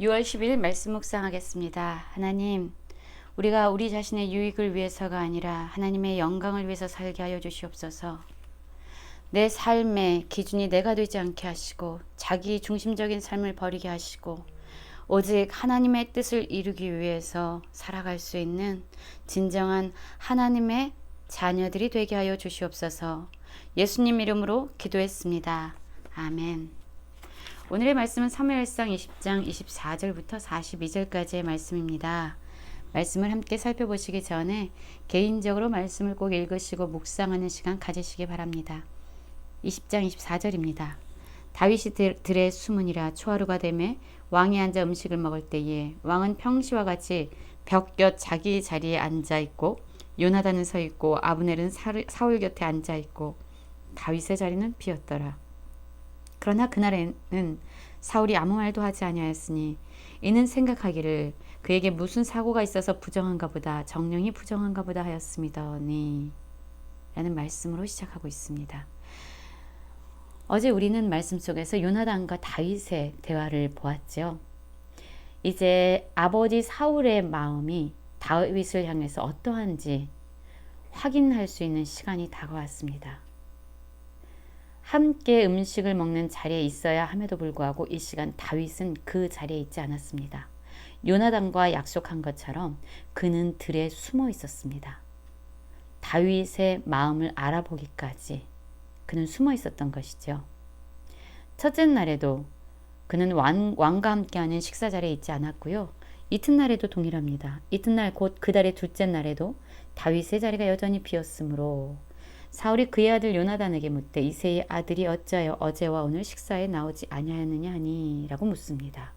6월 10일 말씀 묵상하겠습니다. 하나님, 우리가 우리 자신의 유익을 위해서가 아니라 하나님의 영광을 위해서 살게 하여 주시옵소서. 내 삶의 기준이 내가 되지 않게 하시고 자기 중심적인 삶을 버리게 하시고 오직 하나님의 뜻을 이루기 위해서 살아갈 수 있는 진정한 하나님의 자녀들이 되게 하여 주시옵소서. 예수님 이름으로 기도했습니다. 아멘. 오늘의 말씀은 사무엘상 20장 24절부터 42절까지의 말씀입니다. 말씀을 함께 살펴보시기 전에 개인적으로 말씀을 꼭 읽으시고 묵상하는 시간 가지시기 바랍니다. 20장 24절입니다. 다윗이 들의 수문이라 초하루가 되매 왕이 앉아 음식을 먹을 때에 왕은 평시와 같이 벽곁 자기 자리에 앉아 있고 요나단은 서 있고 아브넬은 사울 곁에 앉아 있고 다윗의 자리는 비었더라. 그러나 그날에는 사울이 아무 말도 하지 아니하였으니 이는 생각하기를 그에게 무슨 사고가 있어서 부정한가 보다 정령이 부정한가 보다 하였습니다니 라는 말씀으로 시작하고 있습니다. 어제 우리는 말씀 속에서 요나단과 다윗의 대화를 보았죠. 이제 아버지 사울의 마음이 다윗을 향해서 어떠한지 확인할 수 있는 시간이 다가왔습니다. 함께 음식을 먹는 자리에 있어야 함에도 불구하고 이 시간 다윗은 그 자리에 있지 않았습니다. 요나단과 약속한 것처럼 그는 들에 숨어 있었습니다. 다윗의 마음을 알아보기까지 그는 숨어 있었던 것이죠. 첫째 날에도 그는 왕, 왕과 함께하는 식사 자리에 있지 않았고요. 이튿날에도 동일합니다. 이튿날 곧 그 달의 둘째 날에도 다윗의 자리가 여전히 비었으므로 사울이 그의 아들 요나단에게 묻되 이세의 아들이 어찌하여 어제와 오늘 식사에 나오지 아니하였느냐 하니라고 묻습니다.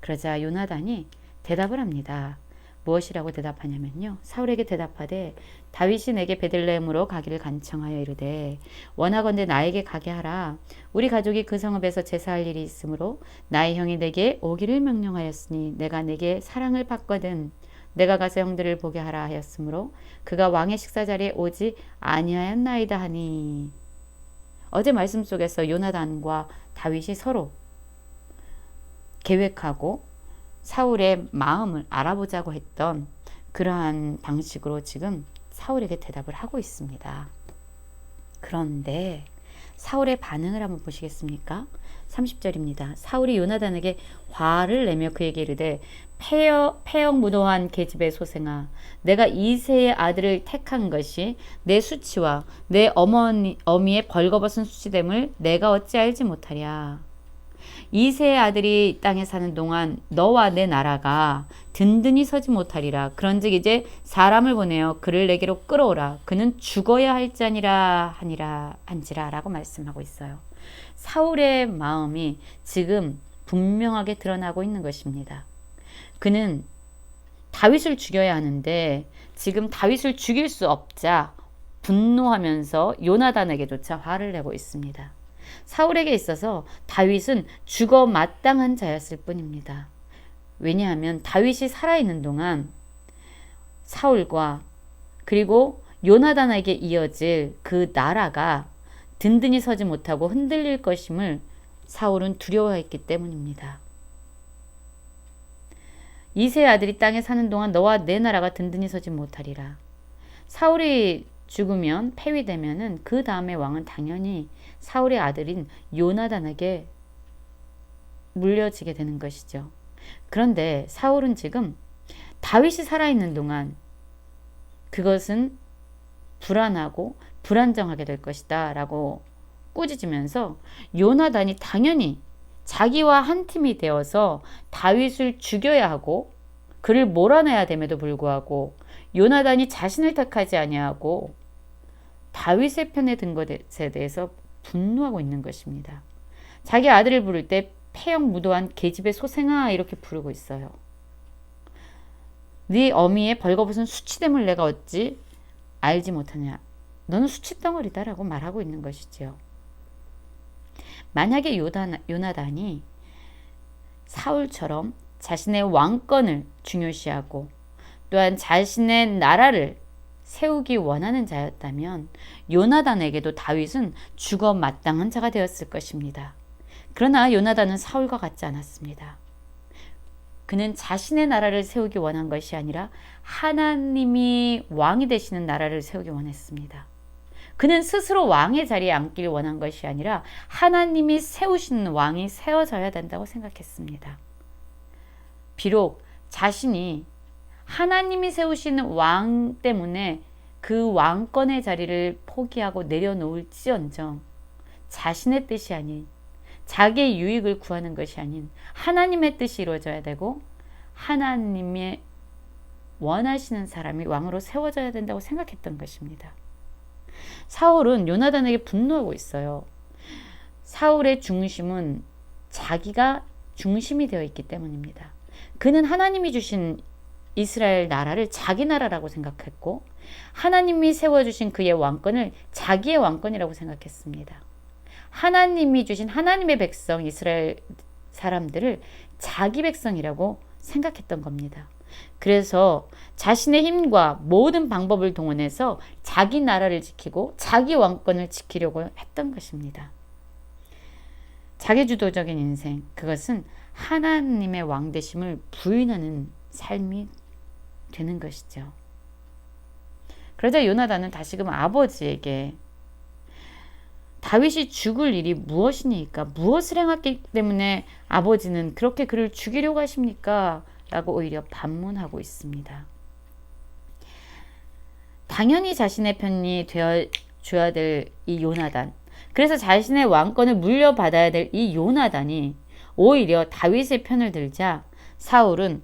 그러자 요나단이 대답을 합니다. 무엇이라고 대답하냐면요. 사울에게 대답하되 다윗이 내게 베들레헴으로 가기를 간청하여 이르되 원하건대 나에게 가게 하라. 우리 가족이 그 성읍에서 제사할 일이 있으므로 나의 형이 내게 오기를 명령하였으니 내가 내게 사랑을 받거든 내가 가서 형들을 보게 하라 하였으므로 그가 왕의 식사 자리에 오지 아니하였나이다 하니 어제 말씀 속에서 요나단과 다윗이 서로 계획하고 사울의 마음을 알아보자고 했던 그러한 방식으로 지금 사울에게 대답을 하고 있습니다. 그런데 사울의 반응을 한번 보시겠습니까? 30절입니다. 사울이 요나단에게 화를 내며 그에게 이르되 폐역, 폐역 무도한 계집의 소생아 내가 이세의 아들을 택한 것이 내 수치와 내 어머니, 어미의 벌거벗은 수치됨을 내가 어찌 알지 못하랴. 이세의 아들이 땅에 사는 동안 너와 내 나라가 든든히 서지 못하리라. 그런즉 이제 사람을 보내어 그를 내게로 끌어오라. 그는 죽어야 할자니라 하니라 한지라라고 말씀하고 있어요. 사울의 마음이 지금 분명하게 드러나고 있는 것입니다. 그는 다윗을 죽여야 하는데 지금 다윗을 죽일 수 없자 분노하면서 요나단에게조차 화를 내고 있습니다. 사울에게 있어서 다윗은 죽어 마땅한 자였을 뿐입니다. 왜냐하면 다윗이 살아있는 동안 사울과 그리고 요나단에게 이어질 그 나라가 든든히 서지 못하고 흔들릴 것임을 사울은 두려워했기 때문입니다. 이세 아들이 땅에 사는 동안 너와 내 나라가 든든히 서지 못하리라. 사울이 죽으면 폐위되면은 그 다음에 왕은 당연히 사울의 아들인 요나단에게 물려지게 되는 것이죠. 그런데 사울은 지금 다윗이 살아있는 동안 그것은 불안하고 불안정하게 될 것이다 라고 꾸짖으면서 요나단이 당연히 자기와 한 팀이 되어서 다윗을 죽여야 하고 그를 몰아내야 됨에도 불구하고 요나단이 자신을 택하지 아니하고 다윗의 편에 든 것에 대해서 분노하고 있는 것입니다. 자기 아들을 부를 때 폐역 무도한 계집의 소생아 이렇게 부르고 있어요. 네 어미의 벌거벗은 수치됨을 내가 어찌 알지 못하냐. 너는 수치덩어리다라고 말하고 있는 것이지요. 만약에 요단, 요나단이 사울처럼 자신의 왕권을 중요시하고 또한 자신의 나라를 세우기 원하는 자였다면 요나단에게도 다윗은 죽어 마땅한 자가 되었을 것입니다. 그러나 요나단은 사울과 같지 않았습니다. 그는 자신의 나라를 세우기 원한 것이 아니라 하나님이 왕이 되시는 나라를 세우기 원했습니다. 그는 스스로 왕의 자리에 앉길 원한 것이 아니라 하나님이 세우신 왕이 세워져야 된다고 생각했습니다. 비록 자신이 하나님이 세우신 왕 때문에 그 왕권의 자리를 포기하고 내려놓을지언정 자신의 뜻이 아닌 자기의 유익을 구하는 것이 아닌 하나님의 뜻이 이루어져야 되고 하나님의 원하시는 사람이 왕으로 세워져야 된다고 생각했던 것입니다. 사울은 요나단에게 분노하고 있어요. 사울의 중심은 자기가 중심이 되어 있기 때문입니다. 그는 하나님이 주신 이스라엘 나라를 자기 나라라고 생각했고 하나님이 세워주신 그의 왕권을 자기의 왕권이라고 생각했습니다. 하나님이 주신 하나님의 백성 이스라엘 사람들을 자기 백성이라고 생각했던 겁니다. 그래서 자신의 힘과 모든 방법을 동원해서 자기 나라를 지키고 자기 왕권을 지키려고 했던 것입니다. 자기주도적인 인생, 그것은 하나님의 왕되심을 부인하는 삶이 되는 것이죠. 그러자 요나단은 다시금 아버지에게 다윗이 죽을 일이 무엇이니까 무엇을 행했기 때문에 아버지는 그렇게 그를 죽이려고 하십니까? 라고 오히려 반문하고 있습니다. 당연히 자신의 편이 되어 줘야 될 이 요나단. 그래서 자신의 왕권을 물려받아야 될 이 요나단이 오히려 다윗의 편을 들자 사울은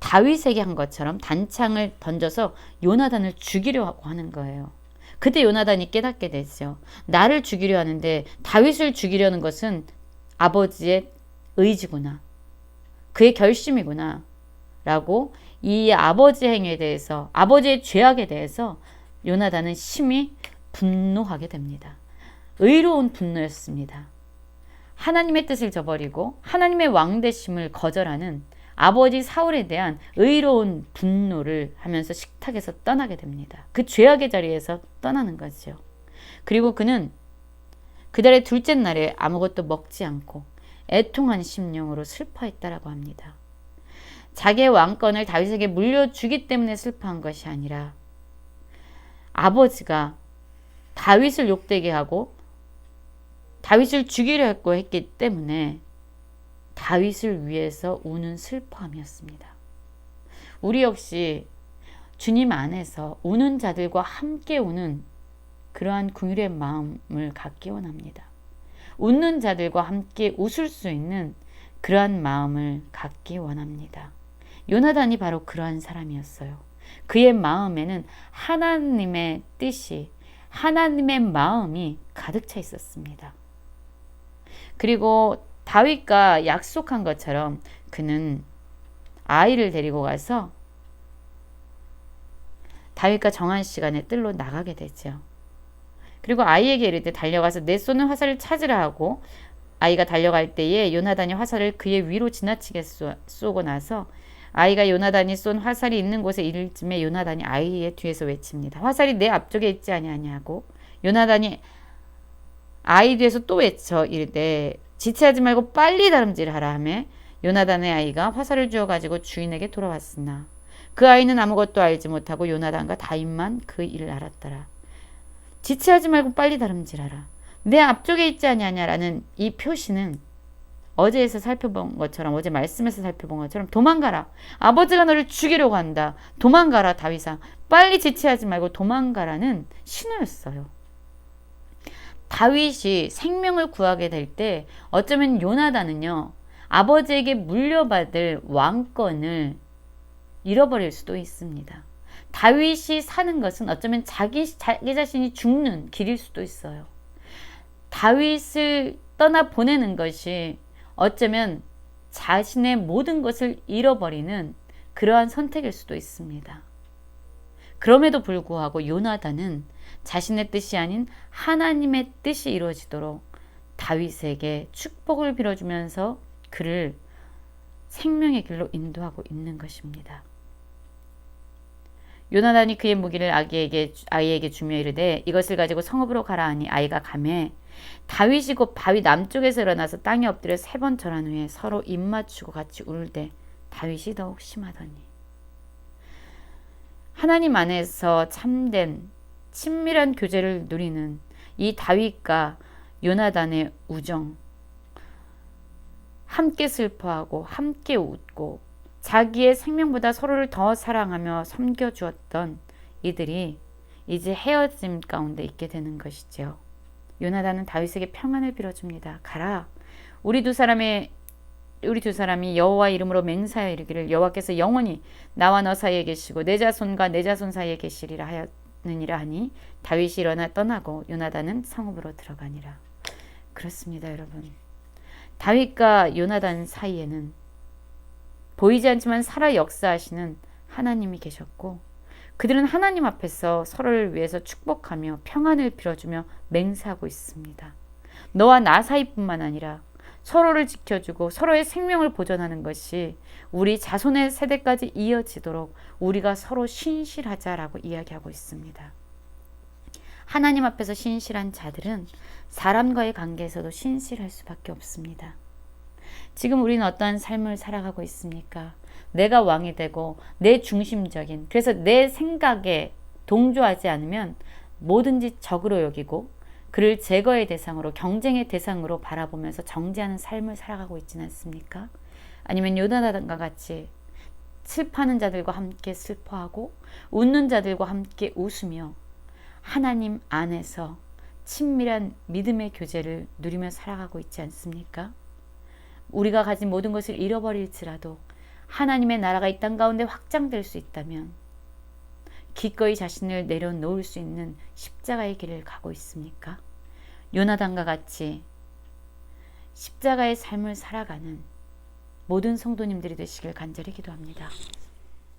다윗에게 한 것처럼 단창을 던져서 요나단을 죽이려고 하는 거예요. 그때 요나단이 깨닫게 되죠. 나를 죽이려 하는데 다윗을 죽이려는 것은 아버지의 의지구나. 그의 결심이구나. 라고 이 아버지 행위에 대해서 아버지의 죄악에 대해서 요나단은 심히 분노하게 됩니다. 의로운 분노였습니다. 하나님의 뜻을 저버리고 하나님의 왕대심을 거절하는 아버지 사울에 대한 의로운 분노를 하면서 식탁에서 떠나게 됩니다. 그 죄악의 자리에서 떠나는 거죠. 그리고 그는 그달의 둘째 날에 아무것도 먹지 않고 애통한 심령으로 슬퍼했다라고 합니다. 자기의 왕권을 다윗에게 물려주기 때문에 슬퍼한 것이 아니라 아버지가 다윗을 욕되게 하고 다윗을 죽이려 했고 했기 때문에 다윗을 위해서 우는 슬퍼함이었습니다. 우리 역시 주님 안에서 우는 자들과 함께 우는 그러한 긍휼의 마음을 갖기 원합니다. 웃는 자들과 함께 웃을 수 있는 그러한 마음을 갖기 원합니다. 요나단이 바로 그러한 사람이었어요. 그의 마음에는 하나님의 뜻이, 하나님의 마음이 가득 차 있었습니다. 그리고 다윗과 약속한 것처럼 그는 아이를 데리고 가서 다윗과 정한 시간에 뜰로 나가게 되죠. 그리고 아이에게 이르되 달려가서 내 쏘는 화살을 찾으라 하고 아이가 달려갈 때에 요나단이 화살을 그의 위로 지나치게 쏘고 나서 아이가 요나단이 쏜 화살이 있는 곳에 이를 쯤에 요나단이 아이의 뒤에서 외칩니다. 화살이 내 앞쪽에 있지 아니하냐고 요나단이 아이 뒤에서 또 외쳐 이르되 지체하지 말고 빨리 다름질하라 하며 요나단의 아이가 화살을 주어 가지고 주인에게 돌아왔으나 그 아이는 아무것도 알지 못하고 요나단과 다윗만 그 일을 알았더라. 지체하지 말고 빨리 다름질하라. 내 앞쪽에 있지 아니하냐라는 이 표시는 어제에서 살펴본 것처럼 어제 말씀에서 살펴본 것처럼 도망가라. 아버지가 너를 죽이려고 한다. 도망가라 다윗아. 빨리 지체하지 말고 도망가라는 신호였어요. 다윗이 생명을 구하게 될 때 어쩌면 요나단은요. 아버지에게 물려받을 왕권을 잃어버릴 수도 있습니다. 다윗이 사는 것은 어쩌면 자기, 자기 자신이 죽는 길일 수도 있어요. 다윗을 떠나 보내는 것이 어쩌면 자신의 모든 것을 잃어버리는 그러한 선택일 수도 있습니다. 그럼에도 불구하고 요나단은 자신의 뜻이 아닌 하나님의 뜻이 이루어지도록 다윗에게 축복을 빌어주면서 그를 생명의 길로 인도하고 있는 것입니다. 요나단이 그의 무기를 아기에게 아이에게 주며 이르되 이것을 가지고 성읍으로 가라 하니 아이가 가매 다윗이 곧 바위 남쪽에서 일어나서 땅에 엎드려 세 번 절한 후에 서로 입 맞추고 같이 울되 다윗이 더욱 심하더니 하나님 안에서 참된 친밀한 교제를 누리는 이 다윗과 요나단의 우정 함께 슬퍼하고 함께 웃고 자기의 생명보다 서로를 더 사랑하며 섬겨 주었던 이들이 이제 헤어짐 가운데 있게 되는 것이죠. 요나단은 다윗에게 평안을 빌어줍니다. 가라. 우리 두 사람의 우리 두 사람이 여호와 이름으로 맹사하여 이르기를 여호와께서 영원히 나와 너 사이에 계시고 내 자손과 내 자손 사이에 계시리라 하였느니라 하니 다윗이 일어나 떠나고 요나단은 성읍으로 들어가니라. 그렇습니다, 여러분. 다윗과 요나단 사이에는 보이지 않지만 살아 역사하시는 하나님이 계셨고 그들은 하나님 앞에서 서로를 위해서 축복하며 평안을 빌어주며 맹세하고 있습니다. 너와 나 사이뿐만 아니라 서로를 지켜주고 서로의 생명을 보존하는 것이 우리 자손의 세대까지 이어지도록 우리가 서로 신실하자라고 이야기하고 있습니다. 하나님 앞에서 신실한 자들은 사람과의 관계에서도 신실할 수밖에 없습니다. 지금 우리는 어떠한 삶을 살아가고 있습니까? 내가 왕이 되고 내 중심적인 그래서 내 생각에 동조하지 않으면 뭐든지 적으로 여기고 그를 제거의 대상으로 경쟁의 대상으로 바라보면서 정죄하는 삶을 살아가고 있지는 않습니까? 아니면 요나단과 같이 슬퍼하는 자들과 함께 슬퍼하고 웃는 자들과 함께 웃으며 하나님 안에서 친밀한 믿음의 교제를 누리며 살아가고 있지 않습니까? 우리가 가진 모든 것을 잃어버릴지라도 하나님의 나라가 이 땅 가운데 확장될 수 있다면 기꺼이 자신을 내려놓을 수 있는 십자가의 길을 가고 있습니까? 요나단과 같이 십자가의 삶을 살아가는 모든 성도님들이 되시길 간절히 기도합니다.